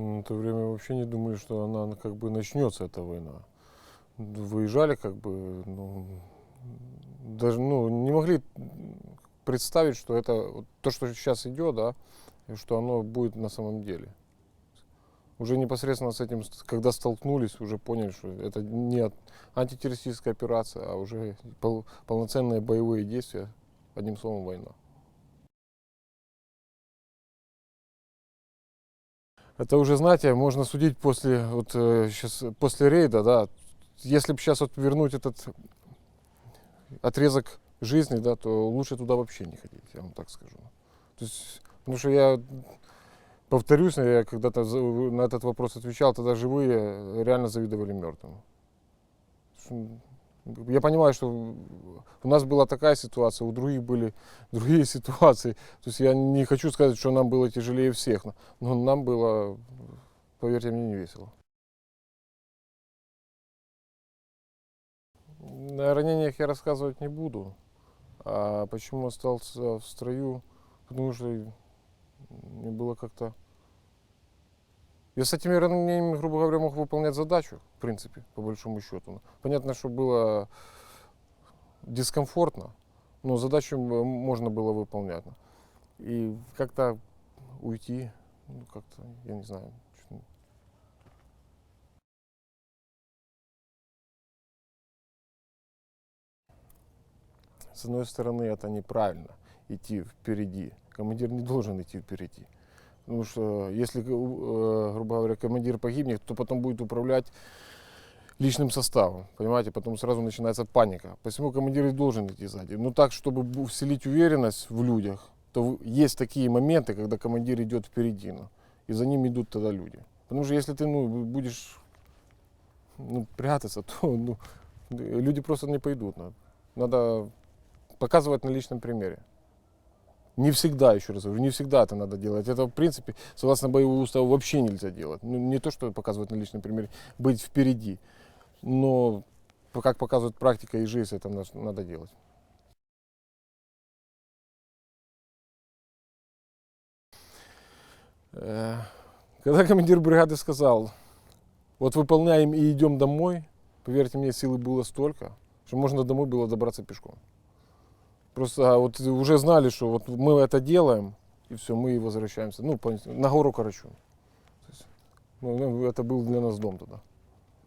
На то время вообще не думали, что она как бы начнется, эта война. Выезжали как бы, ну, даже ну, не могли представить, что это то, что сейчас идет, да, что оно будет на самом деле. Уже непосредственно с этим, когда столкнулись, уже поняли, что это не антитеррористическая операция, а уже пол- полноценные боевые действия, одним словом, война. Это уже, знаете, можно судить после, вот, сейчас, после рейда, да, если бы сейчас вот вернуть этот отрезок жизни, да, то лучше туда вообще не ходить, я вам так скажу. То есть, потому что я повторюсь, я когда-то на этот вопрос отвечал, тогда живые реально завидовали мертвым. Я понимаю, что у нас была такая ситуация, у других были другие ситуации. То есть я не хочу сказать, что нам было тяжелее всех, но- нам было, поверьте мне, не весело. На ранениях я рассказывать не буду. А почему остался в строю? Потому что мне было как-то... Я с этими ранениями, грубо говоря, мог выполнять задачу, в принципе, по большому счету. Понятно, что было дискомфортно, но задачу м- можно было выполнять. И как-то уйти, ну, как-то, я не знаю, С одной стороны, это неправильно идти впереди. Командир не должен идти впереди. Потому что если, э, грубо говоря, командир погибнет, то потом будет управлять личным составом. Понимаете, потом сразу начинается паника. Посему командир и должен идти сзади. Но так, чтобы вселить уверенность в людях, то есть такие моменты, когда командир идет впереди, ну, и за ним идут тогда люди. Потому что если ты ну, будешь ну, прятаться, то ну, люди просто не пойдут. Надо, надо показывать на личном примере. Не всегда, еще раз говорю, не всегда это надо делать. Это, в принципе, согласно боевому уставу, вообще нельзя делать. Ну, не то, что показывать на личном примере, быть впереди. Но, как показывает практика и жизнь, это надо делать. Э, Когда командир бригады сказал, вот выполняем и идем домой, поверьте мне, силы было столько, что можно домой было добраться пешком. Просто а, вот уже знали, что вот мы это делаем, и все, мы и возвращаемся. Ну, на гору Карачун. Ну, ну, это был для нас дом тогда.